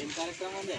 ఏం కార్యక్రమం ఉంది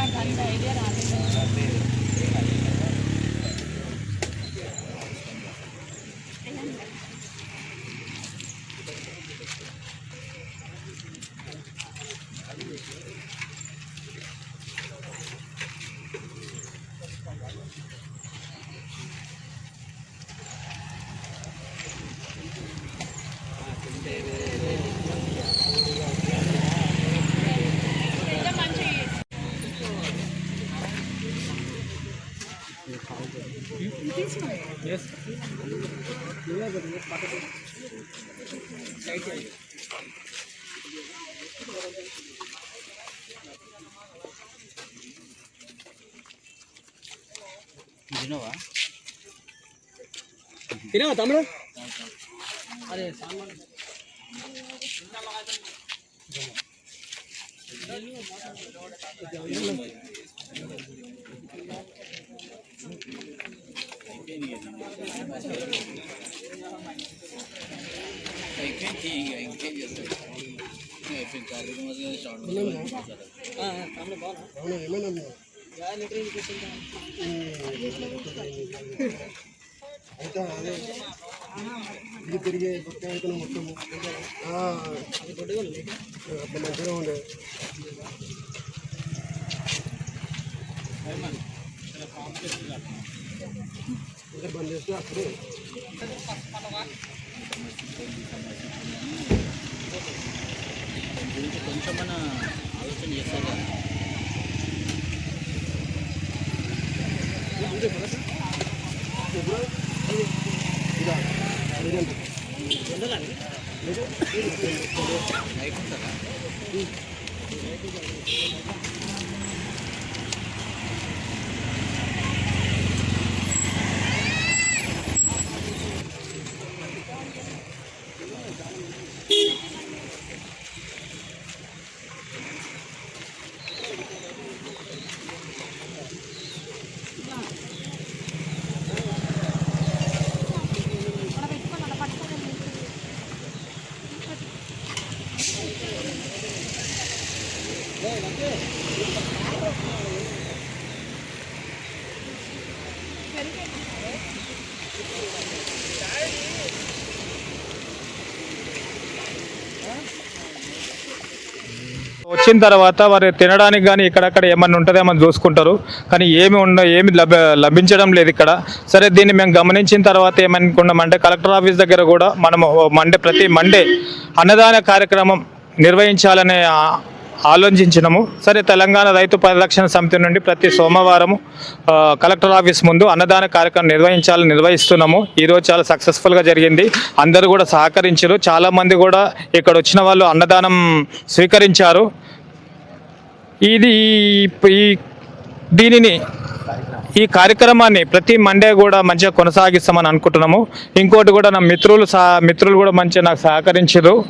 నాకు అంత ఐడియా రాలేదు తినవా తినవా తమ్ముడు అరే సామాన్ తమ్ముడు బాగా ఇది తిరిగి అయితే మొత్తము అట్లా మంచిగా ఉండే ఇంకా బంద్ చేస్తే అప్పుడు. గురించి కొంచెం మన ఆలోచన చేస్తారు వచ్చిన తర్వాత వారు తినడానికి కానీ ఇక్కడక్కడ ఏమన్నా ఉంటుందేమో చూసుకుంటారు. కానీ ఏమి ఉండ ఏమి లభ లభించడం లేదు ఇక్కడ. సరే దీన్ని మేము గమనించిన తర్వాత ఏమనుకున్నామంటే కలెక్టర్ ఆఫీస్ దగ్గర కూడా మనము మండే ప్రతి మండే అన్నదాన కార్యక్రమం నిర్వహించాలనే ఆలోచించినము. సరే తెలంగాణ రైతు పరిరక్షణ సమితి నుండి ప్రతి సోమవారం కలెక్టర్ ఆఫీస్ ముందు అన్నదాన కార్యక్రమం నిర్వహించాలని నిర్వహిస్తున్నాము. ఈరోజు చాలా సక్సెస్ఫుల్గా జరిగింది. అందరూ కూడా సహకరించారు. చాలామంది కూడా ఇక్కడ వచ్చిన వాళ్ళు అన్నదానం స్వీకరించారు. ఇది ఈ దీనిని ఈ కార్యక్రమాన్ని ప్రతి మండే కూడా మంచిగా కొనసాగిస్తామని అనుకుంటున్నాము. ఇంకోటి కూడా నా మిత్రులు సహా మిత్రులు కూడా మంచిగా నాకు సహకరించారు.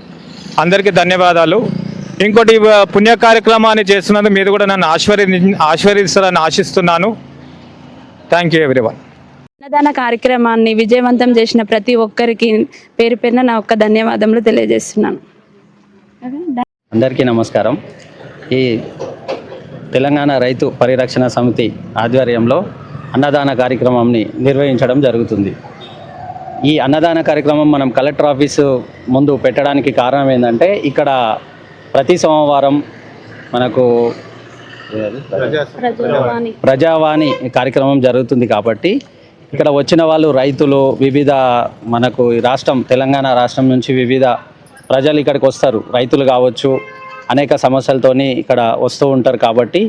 అందరికీ ధన్యవాదాలు. ఇంకోటి పుణ్య కార్యక్రమాన్ని చేస్తున్నందుకు మీరు కూడా నన్ను ఆశీర్వది ఆశీర్వదిస్తారని ఆశిస్తున్నాను. థ్యాంక్ యూ ఎవ్రీవన్ అన్నదాన కార్యక్రమాన్ని విజయవంతం చేసిన ప్రతి ఒక్కరికి పేరు పేరున నా ఒక్క ధన్యవాదములు తెలియజేస్తున్నాను. అందరికీ నమస్కారం. ఈ తెలంగాణ రైతు పరిరక్షణ సమితి ఆధ్వర్యంలో అన్నదాన కార్యక్రమంని నిర్వహించడం జరుగుతుంది. ఈ అన్నదాన కార్యక్రమం మనం కలెక్టర్ ఆఫీసు ముందు పెట్టడానికి కారణం ఏంటంటే ఇక్కడ ప్రతి సోమవారం మనకు ప్రజావాణి కార్యక్రమం జరుగుతుంది కాబట్టి ఇక్కడ వచ్చిన వాళ్ళు రైతులు వివిధ మనకు ఈ రాష్ట్రం తెలంగాణ రాష్ట్రం నుంచి వివిధ ప్రజలు ఇక్కడికి వస్తారు. రైతులు కావచ్చు అనేక సమస్యలతోని ఇక్కడ వస్తూ ఉంటారు కాబట్టి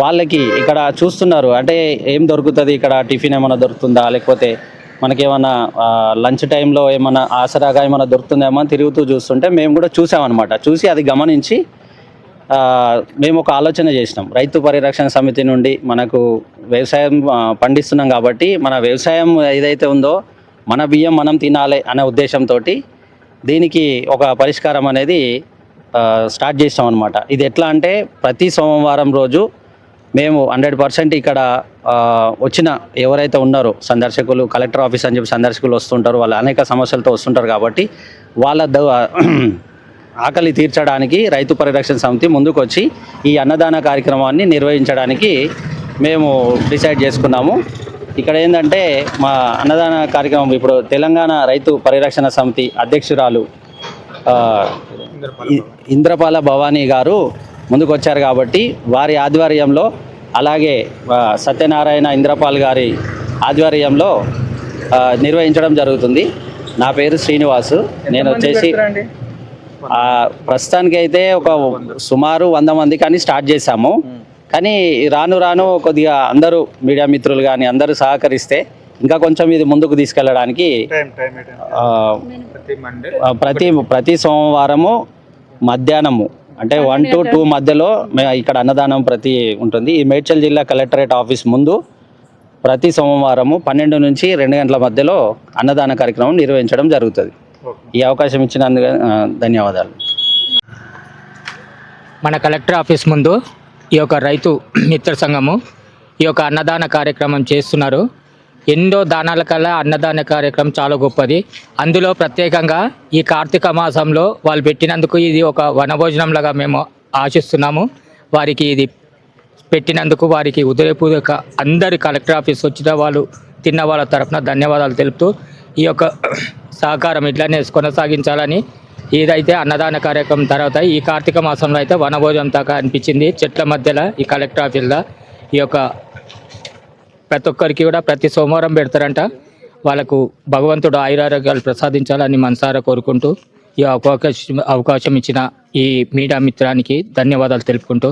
వాళ్ళకి ఇక్కడ చూస్తున్నారు. అంటే ఏం దొరుకుతుంది ఇక్కడ? టిఫిన్ ఏమైనా దొరుకుతుందా? లేకపోతే మనకేమన్నా లంచ్ టైంలో ఏమైనా ఆసరాగా ఏమైనా దొరుకుతుందేమో అని తిరుగుతూ చూస్తుంటే మేము కూడా చూసామన్నమాట. చూసి అది గమనించి మేము ఒక ఆలోచన చేసినాం. రైతు పరిరక్షణ సమితి నుండి మనకు వ్యవసాయం పండిస్తున్నాం కాబట్టి మన వ్యవసాయం ఏదైతే ఉందో మన బియ్యం మనం తినాలి అనే ఉద్దేశంతో దీనికి ఒక పరిష్కారం అనేది స్టార్ట్ చేసాం అనమాట ఇది ఎట్లా అంటే ప్రతి సోమవారం రోజు మేము హండ్రెడ్ పర్సెంట్ ఇక్కడ వచ్చిన ఎవరైతే ఉన్నారో సందర్శకులు కలెక్టర్ ఆఫీస్ అని చెప్పి సందర్శకులు వస్తుంటారు వాళ్ళు అనేక సమస్యలతో వస్తుంటారు కాబట్టి వాళ్ళ ద- ఆకలి తీర్చడానికి రైతు పరిరక్షణ సమితి ముందుకు వచ్చి ఈ అన్నదాన కార్యక్రమాన్ని నిర్వహించడానికి మేము డిసైడ్ చేసుకున్నాము. ఇక్కడ ఏంటంటే మా అన్నదాన కార్యక్రమం ఇప్పుడు తెలంగాణ రైతు పరిరక్షణ సమితి అధ్యక్షురాలు ఇంద్రపాల భవానీ. గారు ముందుకు వచ్చారు కాబట్టి వారి ఆధ్వర్యంలో అలాగే సత్యనారాయణ ఇంద్రపాల్ గారి ఆధ్వర్యంలో నిర్వహించడం జరుగుతుంది. నా పేరు శ్రీనివాసు. నేను వచ్చేసి ప్రస్తుతానికి అయితే ఒక సుమారు వంద మంది కానీ స్టార్ట్ చేశాము. కానీ రాను రాను కొద్దిగా అందరూ మీడియా మిత్రులు కానీ అందరూ సహకరిస్తే ఇంకా కొంచెం ఇది ముందుకు తీసుకెళ్ళడానికి ప్రతి ప్రతి సోమవారము మధ్యాహ్నము. అంటే వన్ టు టూ మధ్యలో మే- ఇక్కడ అన్నదానం ప్రతి ఉంటుంది. ఈ మేడ్చల్ జిల్లా కలెక్టరేట్ ఆఫీస్ ముందు ప్రతి సోమవారము పన్నెండు నుంచి రెండు గంటల మధ్యలో అన్నదాన కార్యక్రమం నిర్వహించడం జరుగుతుంది. ఈ అవకాశం ఇచ్చినందుకు ధన్యవాదాలు. మన కలెక్టర్ ఆఫీస్ ముందు ఈ యొక్క రైతు మిత్ర సంఘము ఈ యొక్క అన్నదాన కార్యక్రమం చేస్తున్నారు. ఎన్నో దానాల కల్లా అన్నదాన కార్యక్రమం చాలా గొప్పది. అందులో ప్రత్యేకంగా ఈ కార్తీక మాసంలో వాళ్ళు పెట్టినందుకు ఇది ఒక వనభోజనంలాగా మేము ఆశిస్తున్నాము. వారికి ఇది పెట్టినందుకు వారికి ఉదయపూర్వక అందరి కలెక్టర్ ఆఫీస్ వచ్చిన వాళ్ళు తిన్న వాళ్ళ తరఫున ధన్యవాదాలు తెలుపుతూ ఈ యొక్క సహకారం ఇట్లానే కొనసాగించాలని ఏదైతే అన్నదాన కార్యక్రమం తర్వాత ఈ కార్తీక మాసంలో అయితే వనభోజనం దాకా అనిపించింది. చెట్ల మధ్యలో ఈ కలెక్టర్ ఆఫీస్లో ఈ యొక్క ప్రతి ఒక్కరికి కూడా ప్రతి సోమవారం పెడతారంట. వాళ్ళకు భగవంతుడు ఆయురారోగ్యాలు ప్రసాదించాలని మనసారా కోరుకుంటూ ఈ అవకాశం అవకాశం ఇచ్చిన ఈ మీడియా మిత్రానికి ధన్యవాదాలు తెలుపుకుంటూ